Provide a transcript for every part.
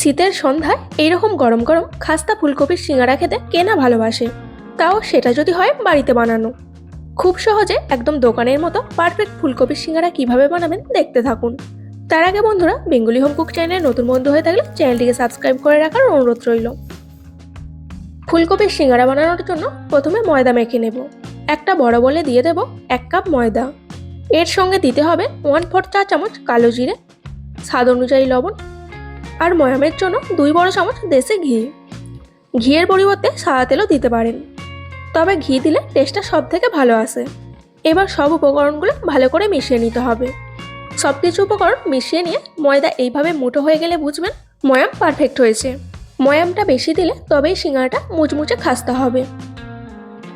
শীতের সন্ধ্যায় এইরকম গরম গরম খাস্তা ফুলকপির সিঙ্গারা খেতে কে না ভালোবাসে? তাও সেটা যদি হয় বাড়িতে বানানো। খুব সহজে একদম দোকানের মতো পারফেক্ট ফুলকপির সিঙ্গারা কীভাবে বানাবেন দেখতে থাকুন। তার আগে বন্ধুরা, বেঙ্গলি হোম কুক চ্যানেলে নতুন বন্ধু হয়ে থাকলে চ্যানেলটিকে সাবস্ক্রাইব করে রাখার অনুরোধ রইল। ফুলকপির সিঙ্গারা বানানোর জন্য প্রথমে ময়দা মেখে নেব। একটা বড় বলে দিয়ে দেব এক কাপ ময়দা। এর সঙ্গে দিতে হবে ওয়ান ফোর চা চামচ কালো জিরে। স্বাদ অনুযায়ী লবণ আর ময়ামের জন্য দুই বড় চামচ দেশি ঘি। ঘিয়ের পরিবর্তে সাদা তেলও দিতে পারেন। তবে ঘি দিলে টেস্টটা সব থেকে ভালো আসে। এবার সব উপকরণগুলো ভালো করে মিশিয়ে নিতে হবে। সব কিছু উপকরণ মিশিয়ে নিয়ে ময়দা এইভাবে মুঠো হয়ে গেলে বুঝবেন ময়াম পারফেক্ট হয়েছে। ময়ামটা বেশি দিলে তবেই সিঙ্গারাটা মুচমুচে খাসতে হবে।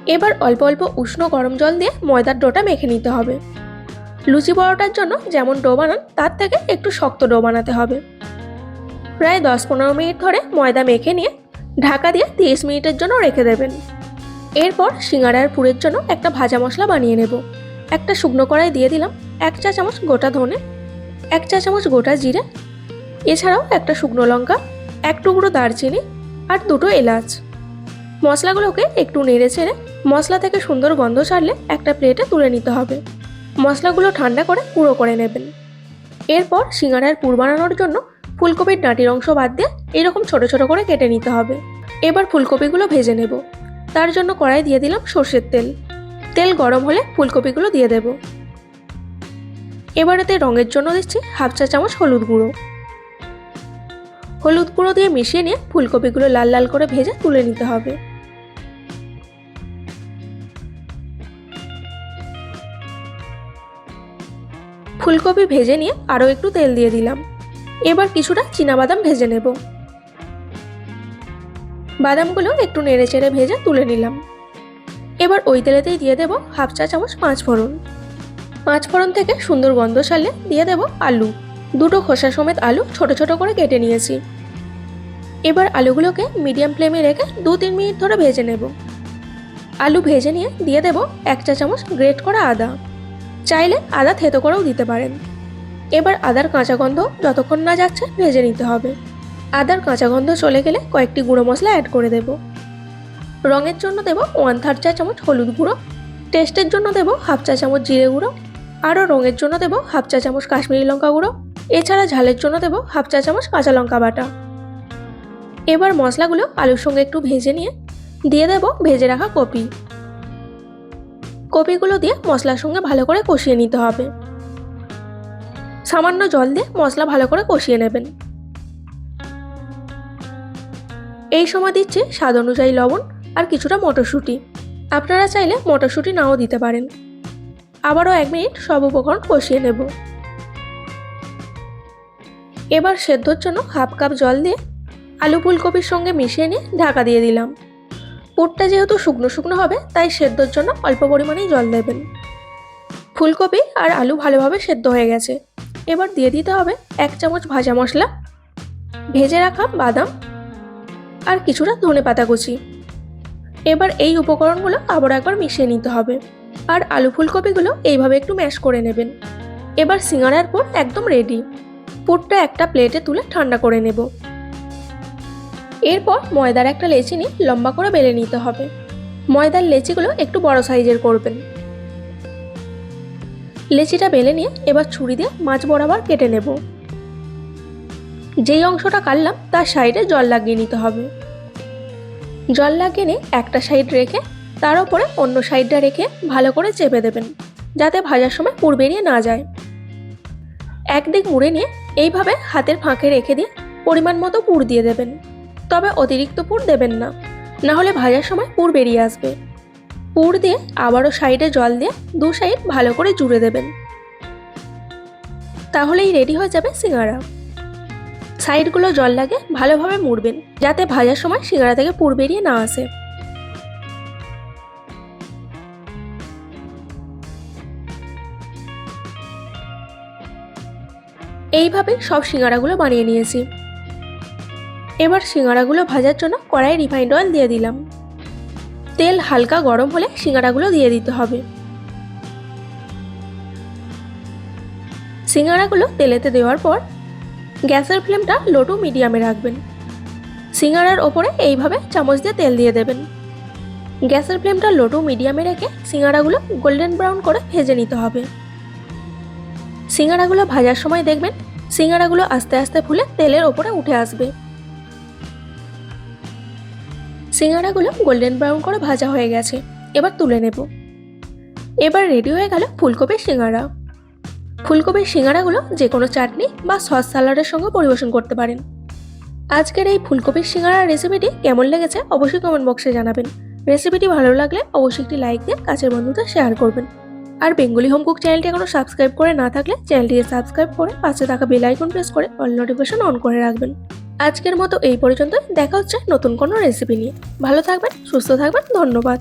এবার অল্প অল্প উষ্ণ গরম জল দিয়ে ময়দার ডোটা মেখে নিতে হবে। লুচি পরোটার জন্য যেমন ডো বানান, তার থেকে একটু শক্ত ডো বানাতে হবে। প্রায় দশ পনেরো মিনিট ধরে ময়দা মেখে নিয়ে ঢাকা দিয়ে তিরিশ মিনিটের জন্য রেখে দেবেন। এরপর সিঙ্গারার পুরের জন্য একটা ভাজা মশলা বানিয়ে নেব। একটা শুকনো কড়াই দিয়ে দিলাম এক চা চামচ গোটা ধনে, এক চা চামচ গোটা জিরে, এছাড়াও একটা শুকনো লঙ্কা, এক টুকরো দারচিনি আর দুটো এলাচ। মশলাগুলোকে একটু নেড়ে চেড়ে মশলা থেকে সুন্দর গন্ধ ছাড়লে একটা প্লেটে তুলে নিতে হবে। মশলাগুলো ঠান্ডা করে গুঁড়ো করে নেবেন। এরপর সিঙ্গারার পুর বানানোর জন্য ফুলকপির ডাঁটির অংশ বাদ দিয়ে এরকম ছোট ছোট করে কেটে নিতে হবে। এবার ফুলকপিগুলো ভেজে নেব। তার জন্য কড়াই দিয়ে দিলাম সর্ষের তেল। তেল গরম হলে ফুলকপিগুলো দিয়ে দেব। এবার এতে রঙের জন্য দিচ্ছি হাফ চা চামচ হলুদ গুঁড়ো। হলুদ গুঁড়ো দিয়ে মিশিয়ে নিয়ে ফুলকপিগুলো লাল লাল করে ভেজে তুলে নিতে হবে। ফুলকপি ভেজে নিয়ে আরও একটু তেল দিয়ে দিলাম। এবার কিছুটা বাদাম ভেজে নেব। বাদামগুলো একটু নেড়ে চেড়ে ভেজে তুলে নিলাম। এবার ওই তেলেতেই দিয়ে দেব হাফ চা চামচ পাঁচ ফোড়ন। পাঁচ ফোড়ন থেকে সুন্দর গন্ধ ছাড়লে দিয়ে দেব আলু। দুটো খোসা সমেত আলু ছোট ছোট করে কেটে নিয়েছি। এবার আলুগুলোকে মিডিয়াম ফ্লেমে রেখে দু তিন মিনিট ধরে ভেজে নেব। আলু ভেজে নিয়ে দিয়ে দেব এক চা চামচ গ্রেট করা আদা। চাইলে আদা থেতো করেও দিতে পারেন। এবার আদার কাঁচা গন্ধ যতক্ষণ না যাচ্ছে ভেজে নিতে হবে। আদার কাঁচা গন্ধ চলে গেলে কয়েকটি গুঁড়ো মশলা অ্যাড করে দেব। রঙের জন্য দেব ওয়ান থার্ড চা চামচ হলুদ গুঁড়ো। টেস্টের জন্য দেব হাফ চা চামচ জিরে গুঁড়ো। আরও রঙের জন্য দেব হাফ চা চামচ কাশ্মীরি লঙ্কা গুঁড়ো। এছাড়া ঝালের জন্য দেব হাফ চা চামচ কাঁচা লঙ্কা বাটা। এবার মশলাগুলো আলুর সঙ্গে একটু ভেজে নিয়ে দিয়ে দেব ভেজে রাখা কপি। কপিগুলো দিয়ে মশলার সঙ্গে ভালো করে কষিয়ে নিতে হবে। সামান্য জল দিয়ে মশলা ভালো করে কষিয়ে নেবেন। এই সময় দিচ্ছি স্বাদ অনুযায়ী লবণ আর কিছুটা মটরশুঁটি। আপনারা চাইলে মটরশুঁটি নাও দিতে পারেন। আবারও এক মিনিট সব উপকরণ কষিয়ে নেব। এবার সেদ্ধর জন্য হাফ কাপ জল দিয়ে আলু ফুলকপির সঙ্গে মিশিয়ে নিয়ে ঢাকা দিয়ে দিলাম। পুরটা যেহেতু শুকনো শুকনো হবে, তাই সেদ্ধর জন্য অল্প পরিমাণেই জল দেবেন। ফুলকপি আর আলু ভালোভাবে সেদ্ধ হয়ে গেছে। এবার দিয়ে দিতে হবে এক চামচ ভাজা মশলা, ভেজে রাখা বাদাম আর কিছুটা ধনে পাতা কুচি। এবার এই উপকরণগুলো আবার একবার মিশিয়ে নিতে হবে আর আলু ফুলকপিগুলো এইভাবে একটু ম্যাশ করে নেবেন। এবার সিঙ্গারার পর একদম রেডি পুরটা একটা প্লেটে তুলে ঠান্ডা করে নেব। এরপর ময়দার একটা লেচি নিয়ে লম্বা করে বেলে নিতে হবে। ময়দার লেচিগুলো একটু বড় সাইজের করবেন। লেচিটা বেলে নিয়ে এবার ছুরি দিয়ে মাছ বরাবর কেটে নেব। যেই অংশটা কাটলাম, তার সাইডে জল লাগিয়ে নিতে হবে। জল লাগিয়ে নিয়ে একটা সাইড রেখে, তার উপরে অন্য সাইডটা রেখে ভালো করে চেপে দেবেন, যাতে ভাজার সময় পুর বেরিয়ে না যায়। একদিক মুড়ে নিয়ে এইভাবে হাতের ফাঁকে রেখে দিয়ে পরিমাণ মতো পুর দিয়ে দেবেন। তবে অতিরিক্ত পুর দেবেন না না হলে ভাজার সময় পুর বেরিয়ে আসবে। পুর দিয়ে আবারও সাইডে জল দিয়ে দু সাইড ভালো করে জুড়ে দেবেন। তাহলেই রেডি হয়ে যাবে সিঙ্গারা। সাইডগুলো জল লাগে ভালোভাবে মুড়বেন, যাতে ভাজার সময় সিঙ্গারা থেকে পুর বেরিয়ে না আসে। এইভাবে সব সিঙ্গারাগুলো বানিয়ে নিয়েছি। এবার সিঙ্গারাগুলো ভাজার জন্য কড়াই রিফাইন্ড অয়েল দিয়ে দিলাম। তেল হালকা গরম হলে সিঙ্গারাগুলো দিয়ে দিতে হবে। সিঙ্গারাগুলো তেলেতে দেওয়ার পর গ্যাসের ফ্লেমটা লো টু মিডিয়ামে রাখবেন। সিঙ্গারার ওপরে এইভাবে চামচ দিয়ে তেল দিয়ে দেবেন। গ্যাসের ফ্লেমটা লো টু মিডিয়ামে রেখে সিঙ্গারাগুলো গোল্ডেন ব্রাউন করে ভেজে নিতে হবে। সিঙ্গারাগুলো ভাজার সময় দেখবেন সিঙ্গারাগুলো আস্তে আস্তে ফুলে তেলের ওপরে উঠে আসবে। সিঙ্গারাগুলো গোল্ডেন ব্রাউন করে ভাজা হয়ে গেছে। এবার তুলে নেব। এবার রেডি হয়ে গেল ফুলকপির সিঙ্গারা। ফুলকপির সিঙ্গারাগুলো যে কোনো চাটনি বা সস স্যালাডের সঙ্গে পরিবেশন করতে পারেন। আজকের এই ফুলকপির সিঙ্গারা রেসিপিটি কেমন লেগেছে অবশ্যই কমেন্ট বক্সে জানাবেন। রেসিপিটি ভালো লাগলে অবশ্যই একটি লাইক দিয়ে কাছের বন্ধুদের শেয়ার করবেন। আর বেঙ্গলি হোম কুক চ্যানেলটি এখনও সাবস্ক্রাইব করে না থাকলে চ্যানেলটি সাবস্ক্রাইব করে পাশে থাকা বেল আইকন প্রেস করে অল নোটিফিকেশন অন করে রাখবেন। আজকের মতো এই পর্যন্ত দেখা হচ্ছে নতুন কোনো রেসিপি নিয়ে। ভালো থাকবেন, সুস্থ থাকবেন, ধন্যবাদ।